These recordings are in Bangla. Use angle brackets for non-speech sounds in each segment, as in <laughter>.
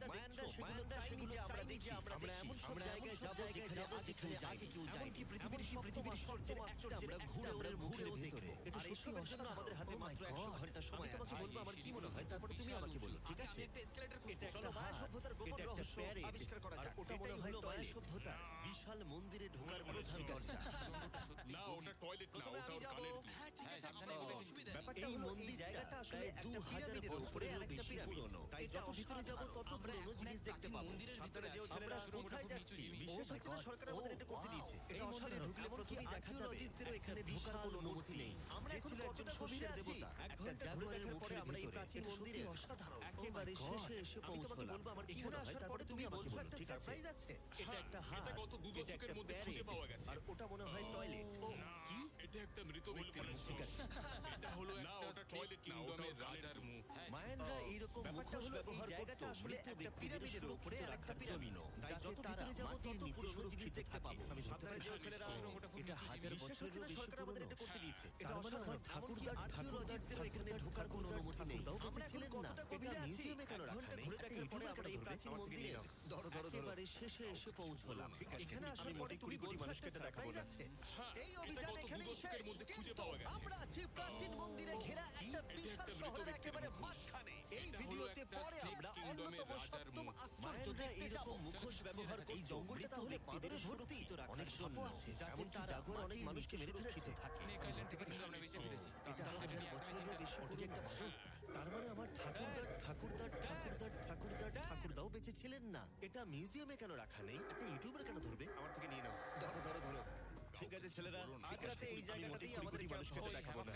যা যা দেখছ সেগুলো চাইনি যে আমরা দেখি আমরা এমন সব জায়গায় যাব যেখানে যেখানে আগে কেউ যায় কি পৃথিবীর কি পৃথিবীর সবচেয়ে আশ্চর্যের আমরা ঘুরে ওরে ঘুরেও দেখব এটা সত্যি আমাদের হাতে মাত্র 100 ঘণ্টা সময় তোমাকে বলব আমার কি মনে হয়? তারপরে তুমি আমাকে বলো ঠিক আছে? এটা একটা মায়া সভ্যতার গোপন রহস্য আবিষ্কার করা যাক। বিশাল মন্দিরে ঢোকার প্রধান দরজা। <laughs> না ওটা টয়লেট না প্রথমে ওটা আমি ওর যাব কানের এই মন্দির জায়গাটা আসলে দু হাজার বছরেরও বেশি পুরনো। তাই যত ভিতরে যাব তত পুরনো জিনিস দেখতে পাবো। সাঁতারে যেও ছেলেরা কোথায় যাচ্ছি? বিশেষ হচ্ছে না সরকার আমাদের এটা করতে দিয়েছে। এই মন্দিরে ঢুকলে প্রথমেই দেখা যাবে এখানে ঢোকার কোনো অনুমতি নেই। আমরা এখন কতটা গভীরে দেবতা এক ঘণ্টা জাগুয়ারের মুখে আমরা এই প্রাচীন মন্দিরে অসাধারণ। একেবারে শেষে এসে পৌঁছলাম। বলব আমার এখানে আসার পরে তুমি বলছো একটা সারপ্রাইজ আছে। এটা একটা হাত। এটা গত দু এটা দশকের একটা মধ্যে খুঁজে পাওয়া গেছে। আর ওটা মনে হয় টয়লেট ও কি? এটা একটা মৃত ব্যক্তির মুখ এটা হলো না ওটা টয়লেট না ওটা ওর রাজার মুখ। মায়ানরা এইরকম মুখোশ ব্যবহার করত আসলে একটা পিরামিডের উপরে আর একটা পিরামিড তাই যত ভিতরে যাব তত পুরনো জিনিস দেখতে পাবো। আমি ধরতে পারি যে ছেলেরা এটা হাজার বছরেরও বেশি সরকার আমাদের এটা করতে দিয়েছে। এটা মানে আমার ঠাকুরদার ঢোকার কোনো অনুমতি নেই আমরা ছিলেন না এটা মিউজিয়ামে কেন রাখা নেই ঘুরে দেখার পরে আমরা এই প্রাচীন মন্দিরে ধরো ধরো একেবারে শেষে এসে পৌঁছলাম। এখানে আসার পরে তুমি কোটি মানুষকে দেখাবো যাচ্ছে। এই অভিযান এখানেই শেষ। কিন্তু আমরা আছি প্রাচীন মন্দিরে ঘেরা একটা বিশাল শহরের একেবারে মাঝখানে। এই ভিডিওতে পরে আমরা অন্যতম সপ্তম আশ্চর্য দেখতে যাব। মুখোশ ব্যবহার করে জঙ্গলটা তাহলে বাঁদরে ভর্তি। তো অনেক সাপও আছে এমনকি জাগুয়ার অনেক মানুষকে মেরে ফেলেছে। থাকে। এটা হাজার বছরেরও বেশি পুরনো তার মানে আমার ঠাকুরদার ঠাকুরদার ঠাকুরদার ঠাকুরদার ঠাকুরদাও বেঁচে ছিলেন না। এটা মিউজিয়ামে কেন রাখা নেই? একটা ইউটিউবার কেন ধরবে? আমার থেকে নিয়ে নাও। ধরো ধরো ধরো। ঠিক আছে ছেলেরা আজ রাতে এই জায়গাটাতেই আমাদের মানুষকে দেখাবো না।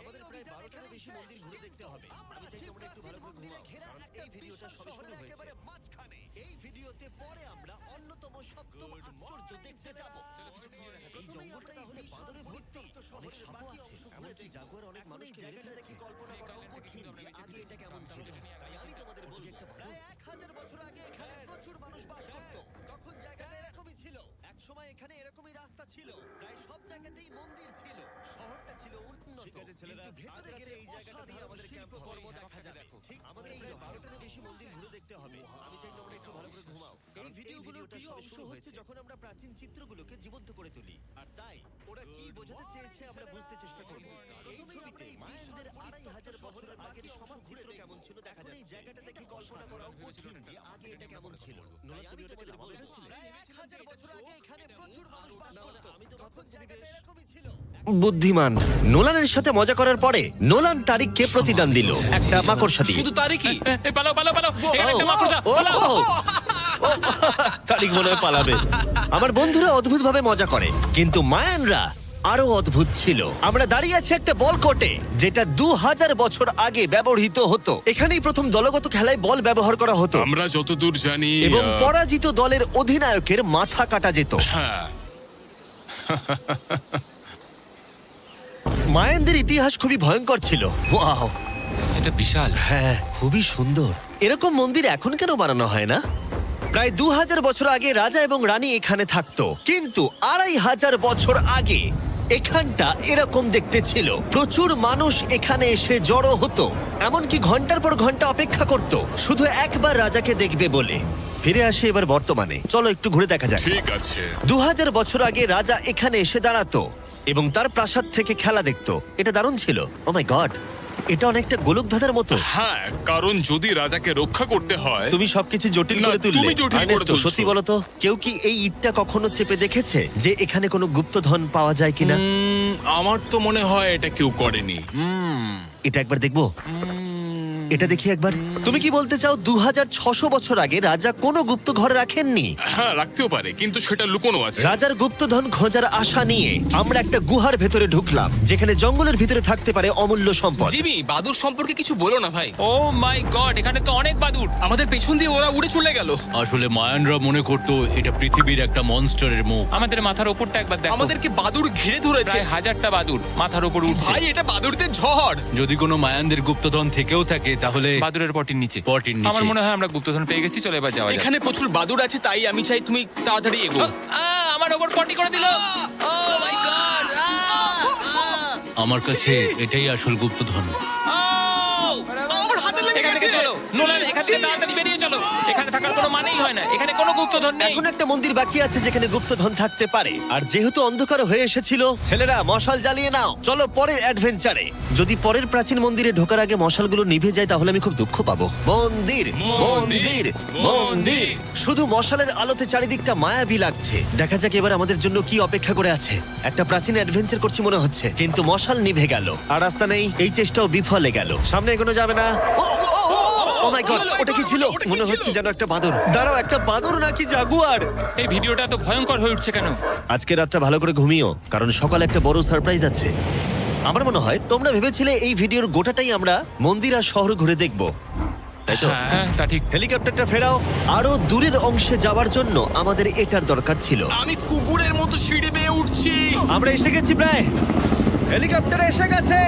আমাদের প্রায় বারোটারও বেশি মন্দির ঘুরে দেখতে হবে। আমি চাই তোমরা একটু ভালো করে কারণ এই ভিডিওটা সবে শুরু হয়েছে। মাঝখানে। এই ভিডিওতে পরে আমরা অন্যতম সপ্তম আশ্চর্য দেখতে যাব। এই জঙ্গলটা তাহলে বাঁদরে ভর্তি অনেক সাপও আছে। এমনকি জাগুয়ার অনেক মানুষ এই জায়গাটা দেখে কল্পনা করাও কঠিন আগে এটা কেমন ছিল? তাই আমি তোমাদের বলি প্রায় এক হাজার বছর আগে এখানে প্রচুর মানুষ বাস করত। তখন জায়গাটা এরকমই ছিল। এক সময় এখানে এরকমই রাস্তা ছিল। প্রায় সব জায়গাতেই মন্দির ছিল। শহরটা ছিল উন্নত। ঠিক আছে ছেলেরা ভেতরে গেলে এই জায়গাটা দিয়ে আমাদের ক্যাম্প কর্ম দেখা যাবে। ঠিক আমাদের এই বারোটারও বেশি মন্দির ঘুরে দেখতে হবে। আমি চাই তোমরা একটু ভালো করে ঘুমাও। এই ভিডিওগুলোর প্রিয় অংশ হচ্ছে যখন আমরা প্রাচীন চিত্রগুলোকে জীবন্ত করে তুলি। আর তাই ওরা কি বোঝাতে চেয়েছে আমরা বুঝতে চেষ্টা করব। এই ছবিতে মায়ানদের আড়াই হাজার বছরের আগের সমাজ চিত্র কেমন ছিল দেখা যায় এই জায়গাটা দেখে কল্পনা করাও কঠিন যে আগে এটা কেমন ছিল? নোলা তুমি তোমাদের বলেছিলে এক হাজার বছর আগে এখানে প্রচুর মানুষ বাস করত। আমি তো তখন জায়গাটা এরকমই ছিল। বুদ্ধিমান নোলানের সাথে মজা করার পরে নোলান তারিখকে প্রতিদান দিল। একটা মাকড়সা দিয়ে। শুধু তারই কি এ, পালো পালো পালো এখানে একটা মাকড়সা। পালাও। ও, ও, তারিক মনে হয় পালাবে। আমার বন্ধুরা অদ্ভুত ভাবে মজা করে। কিন্তু মায়ানরা আরও অদ্ভুত ছিল। আমরা দাঁড়িয়ে আছি একটা বল কোর্টে যেটা দু হাজার বছর আগে ব্যবহৃত হতো। এখানেই প্রথম দলগত খেলায় বল ব্যবহার করা হতো। আমরা যতদূর জানি এবং আহ, পরাজিত দলের অধিনায়কের মাথা কাটা যেত। হ্যাঁ। <laughs> মায়ানদের ইতিহাস খুবই ভয়ঙ্কর ছিল। ওয়াও। এটা বিশাল। হ্যাঁ খুবই সুন্দর। এরকম মন্দির এখন কেন বানানো হয় না? প্রায় দু হাজার বছর আগে রাজা এবং রানী এখানে থাকতো। কিন্তু আড়াই হাজার বছর আগে এখানটা এরকম দেখতে ছিল। প্রচুর মানুষ এখানে এসে জড়ো হতো। এমনকি ঘণ্টার পর ঘণ্টা অপেক্ষা করত। শুধু একবার রাজাকে দেখবে বলে। ফিরে আসে এবার বর্তমানে। চলো একটু ঘুরে দেখা যাক। ঠিক আছে। দু হাজার বছর আগে রাজা এখানে এসে দাঁড়াতো এবং তার প্রাসাদ থেকে খেলা দেখতো। এটা দারুণ ছিল। ও মাই গড এটা অনেকটা গোলকধাঁধার মতো। হ্যাঁ কারণ যদি রাজাকে রক্ষা করতে হয় তুমি সবকিছু জটিল না, করে তুললে। তুমি জটিল করে আর্নেস্টো, তুলছো। সত্যি বলো তো কেউ কি এই ইটটা কখনো চেপে দেখেছে যে এখানে কোনো গুপ্তধন পাওয়া যায় কিনা? উম, আমার তো মনে হয় এটা কেউ করেনি। এটা একবার দেখব। এটা দেখি একবার। তুমি কি বলতে চাও দু বছর আগে রাজা কোনো গুপ্ত ঘরে রাখেননি? হ্যাঁ রাখতেও পারে কিন্তু সেটা লুকোনো আছে। রাজার গুপ্তধন খোঁজার আশা নিয়ে আমরা একটা গুহার ভেতরে ঢুকলাম যেখানে জঙ্গলের ভিতরে থাকতে পারে অমূল্য সম্পদ। জিমি বাদুর সম্পর্কে কিছু বলো না ভাই। ও মাই গড এখানে তো অনেক বাদুর আমাদের পেছন দিয়ে ওরা উড়ে চলে গেল। আসলে মায়ানরা মনে করতো এটা পৃথিবীর একটা মনস্টারের মুখ। আমাদের মাথার ওপরটা একবার দেখো। আমাদেরকে বাদুর ঘিরে ধরেছে। প্রায় হাজারটা বাদুর মাথার ওপর উঠছে ভাই এটা বাদুরদের ঝড়। যদি কোনো মায়ানদের গুপ্তধন থেকেও থাকে তাহলে বাদুরের পটির নিচে। পটির নিচে। আমার মনে হয় আমরা গুপ্তধন পেয়ে গেছি চলে এবার যাওয়া যাক। এখানে প্রচুর বাদুর আছে তাই আমি চাই তুমি তাড়াতাড়ি এগো। আহ, আমার ওপর পটি করে দিল। ও মাই গড আমার কাছে এটাই আসল গুপ্তধন। নোলান, এখান থেকে তাড়াতাড়ি বেরিয়ে চলো। এখানে থাকার কোনো মানেই হয় না। এখানে কোনো গুপ্তধন নেই। এখন একটা মন্দির বাকি আছে যেখানে গুপ্তধন থাকতে পারে। আর যেহেতু অন্ধকার হয়ে এসেছিল, ছেলেরা, মশাল জ্বালিয়ে নাও। চলো পরের অ্যাডভেঞ্চারে যদি পরের প্রাচীন মন্দিরে ঢোকার আগে মশালগুলো নিভে যায়, তাহলে আমি খুব দুঃখ পাবো। মন্দির মন্দির মন্দির। শুধু মশালের আলোতে চারিদিকটা মায়াবী লাগছে। দেখা যাক এবার আমাদের জন্য কি অপেক্ষা করে আছে। একটা প্রাচীন অ্যাডভেঞ্চার করছি মনে হচ্ছে, কিন্তু মশাল নিভে গেল। আর রাস্তা নেই, এই চেষ্টাও বিফলে গেল। সামনে এগোনো যাবে না। ও! মাই গড ওটা কি ছিল? মনে হচ্ছে যেন একটা বাদর। দাঁড়াও একটা বাদর নাকি জাগুয়ার? এই ভিডিওটা তো ভয়ঙ্কর হয়ে উঠছে কেন? আজকে রাতটা ভালো করে ঘুমিও কারণ সকালে একটা বড় সারপ্রাইজ আছে। আমার মনে হয় তোমরা ভেবেছিলে এই ভিডিওর গোটাটাই আমরা মন্দির আর শহর ঘুরে দেখব। তাই তো? হ্যাঁ তা ঠিক। হেলিকপ্টারটা ফেরাও আরও দূরের অংশে যাওয়ার জন্য আমাদের এটার দরকার ছিল। আমি কুকুরের মতো সিঁড়ি বেয়ে উঠছি। আমরা এসে গেছি প্রায়। হেলিকপ্টার এসে গেছে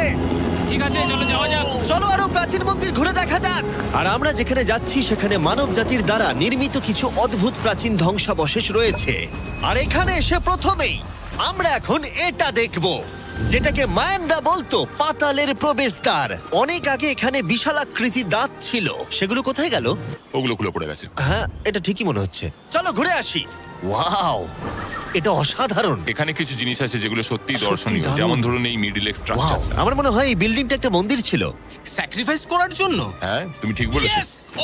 ঠিক আছে চলো যাওয়া যাক চলো আরও প্রাচীন মন্দির ঘুরে দেখা যাক। আর আমরা যেখানে যাচ্ছি সেখানে মানব জাতির দ্বারা নির্মিত কিছু অদ্ভুত প্রাচীন ধ্বংসাবশেষ রয়েছে। আর এখানে এসে প্রথমেই আমরা এখন এটা দেখব যেটাকে মায়ানরা বলতো পাতালের প্রবেশদ্বার। অনেক আগে এখানে বিশালাকৃতি দাঁত ছিল। সেগুলো কোথায় গেল? ওগুলো খুলে পড়ে গেছে। হ্যাঁ এটা ঠিকই মনে হচ্ছে। চলো ঘুরে আসি। ওয়াও! এটা অসাধারণ। এখানে কিছু জিনিস আছে যেগুলো সত্যি সত্যি দর্শনীয়। দারুণ। যেমন ধরুন এই মিডিল এক্স ওয়াও আমার মনে হয় এই বিল্ডিংটা একটা মন্দির ছিল। স্যাক্রিফাইস করার জন্য? হ্যাঁ তুমি ঠিক বলেছ।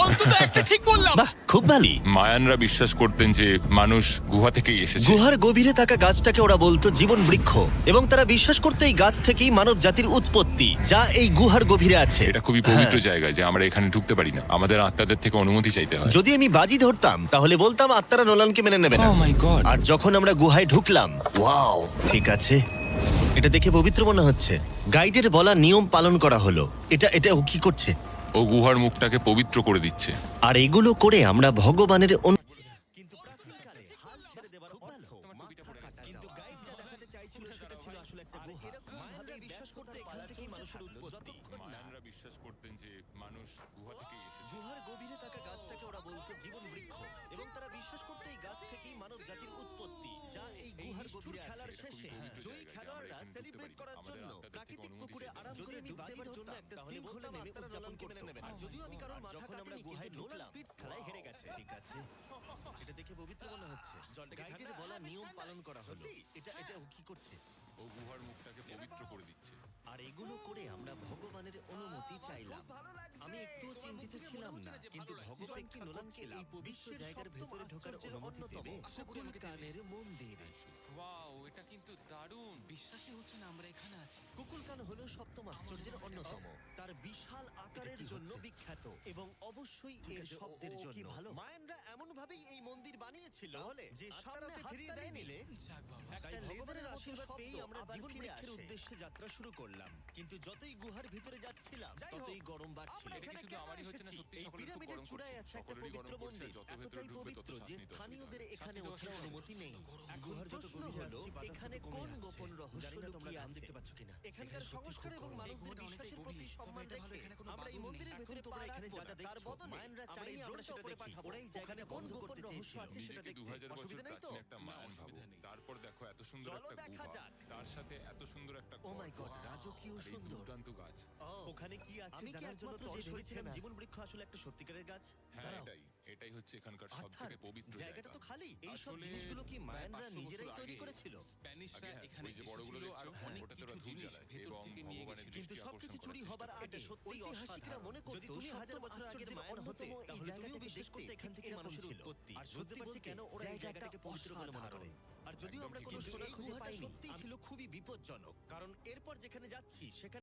অন্তত একটা ঠিক বললাম। বাহ খুব ভালো। মায়ানরা বিশ্বাস করতেন যে মানুষ গুহা থেকেই এসেছে। গুহার গভীরে থাকা গাছটাকে ওরা বলতো জীবন বৃক্ষ এবং তারা বিশ্বাস করতো এই গাছ থেকেই মানব জাতির উৎপত্তি যা এই গুহার গভীরে আছে। এটা খুবই পবিত্র হ্যাঁ। জায়গা যে আমরা এখানে ঢুকতে পারি না। আমাদের আত্মাদের থেকে অনুমতি চাইতে হয়। যদি আমি বাজি ধরতাম তাহলে বলতাম আত্মারা নোলানকে মেনে নেবে না। ও মাই গড আর যখন আমরা গুহায় ঢুকলাম ওয়াও ঠিক আছে। এটা দেখে পবিত্র মনে হচ্ছে। গাইডের বলা নিয়ম পালন করা হলো। এটা এটা ও কি করছে? ও গুহার মুখটাকে পবিত্র করে দিচ্ছে। আর এগুলো করে আমরা ভগবানের অনু- কিন্তু প্রাচীনকালে হাল ছেড়ে দেবার অর্থ মাথা কাটা কিন্তু গাইড যা দেখাতে চাইছিল সেটা ছিল আসলে একটা গুহা। এরকমভাবে বিশ্বাস করতে এখান থেকেই মানুষের উৎপত্তি। মায়ানরা বিশ্বাস করতেন যে মানুষ গুহা থেকেই গুহার গভীরে থাকা গাছটাকে ওরা বলতো জীবন বৃক্ষ এবং তারা বিশ্বাস করতো এই গাছ থেকেই মানব জাতির উৎপত্তি যা এই গুহার গভীরে খেলার শেষে জয়ী খেলোয়াড়রা সেলিব্রেট করার জন্য প্রাকৃতিক ধরতাম তাহলে বলতে নেমে উদযাপন করতে নেবে। না যদিও আমি কারণ যখন আমরা গুহায় ঢুকলাম পিটস খেলায় হেরে গেছে। ঠিক আছে। এটা দেখে পবিত্র মনে হচ্ছে। গাইডের বলা নিয়ম পালন করা হলো। এটা এটা ও কি করছে? ও গুহার মুখটাকে পবিত্র করে দিচ্ছে। আর এগুলো করে আমরা ভগবানের অনুমতি চাইলাম। আমি একটুও চিন্তিত ছিলাম না কিন্তু ভগবান কি নোলানকে এই পবিত্র জায়গার ভেতরে ঢোকার অনুমতি দেবে কুকুর কানের মন্দির। ওয়াও এটা কিন্তু দারুণ। বিশ্বাসই হচ্ছে না আমরা এখানে আছি। কুকুলকান হলো সপ্তম আশ্চর্যের অন্যতম। তার বিশাল আকারের জন্য বিখ্যাত এবং অবশ্যই এর শব্দের জন্য। ভালো? মায়ানরা এমন ভাবেই এই মন্দির বানিয়েছিল যে সামনে ফিরিয়ে দেয় নিলে যাক বাবা। তাই ভগবানের আশীর্বাদ পেয়ে আমরা জীবন বৃক্ষের উদ্দেশ্যে যাত্রা শুরু করলাম। কিন্তু যতই গুহার ভিতরে যাচ্ছিলাম ততই গরম বাড়ছিল। এটা কি শুধু আমারই হচ্ছে না, সত্যি এই সকলের খুব পিরামিডের গরম চূড়ায় করছে। আছে একটা সকলেরই পবিত্র গরম করছে, মন্দির। যত ভেতরে এতটাই ঢুকবে তত পবিত্র যে শান্তি, তত অনুমতি নেই। গুহার যত গভীর হলো এখানে কোন গোপন রহস্য লুকিয়ে আছে। দেখতে পাচ্ছ কিনা। এখানকার সংস্কার এবং মানুষদের বিশ্বাসের প্রতি সম্মান রেখে আমরা এই মন্দিরের ভেতরে তোমরা এখানে যা যা তার বদলে মায়ানরা চাইলে আমরা সেটা দেখি ওরা এই জায়গাটা বন্ধ করতে রহস্য আছে সেটা নিজেকে দু দেখতে হাজার বছর অসুবিধা নেই তো? প্রাচীন একটা মায়ান ভাবো তারপর দেখো এত সুন্দর চলো একটা দেখা গুহা। যাক। তার সাথে এত সুন্দর একটা ও ঘর। মাই গড রাজকীয় আর এই সুন্দর। দুর্দান্ত গাছ। ওখানে কি আছে আমি জানার জন্য তো ভেবেছিলাম জীবন বৃক্ষ আসলে একটা সত্যিকারের গাছ? হ্যাঁ দাঁড়াও এটাই এটাই হচ্ছে এখানকার সব অর্থাৎ থেকে পবিত্র জায়গাটা তো খালি। এই সব আসলে জিনিসগুলো কি প্রায় মায়ানরা নিজেরাই বছর তৈরি আগে করেছিল? স্প্যানিশরা আগে হ্যাঁ, এখানে ওই যে বড়গুলো এসেছিল আর দেখছ, অনেক ওটাতে কিছু ওরা ধূপ জিনিস জ্বালায় ভেতর এবং থেকে নিয়ে ভগবানের গেছিল কিন্তু দৃষ্টি সবকিছু আকর্ষণ চুরি হবার আগে। সত্যি ঐতিহাসিকরা মনে করত তুমি হাজার বছর আগের মায়ান হতো তাহলে তুমিও বিশ্বাস করতে এখান থেকে মানুষের উৎপত্তি। আর বুঝতে পারছি কেন ওরা এই জায়গাটাকে পবিত্র বলে মনে করে। আর যদিও আমরা কোনো সোনা খুঁজে পাইনি সত্যিই ছিল খুবই বিপজ্জনক। কারণ এরপর যেখানে যাচ্ছি সেখানে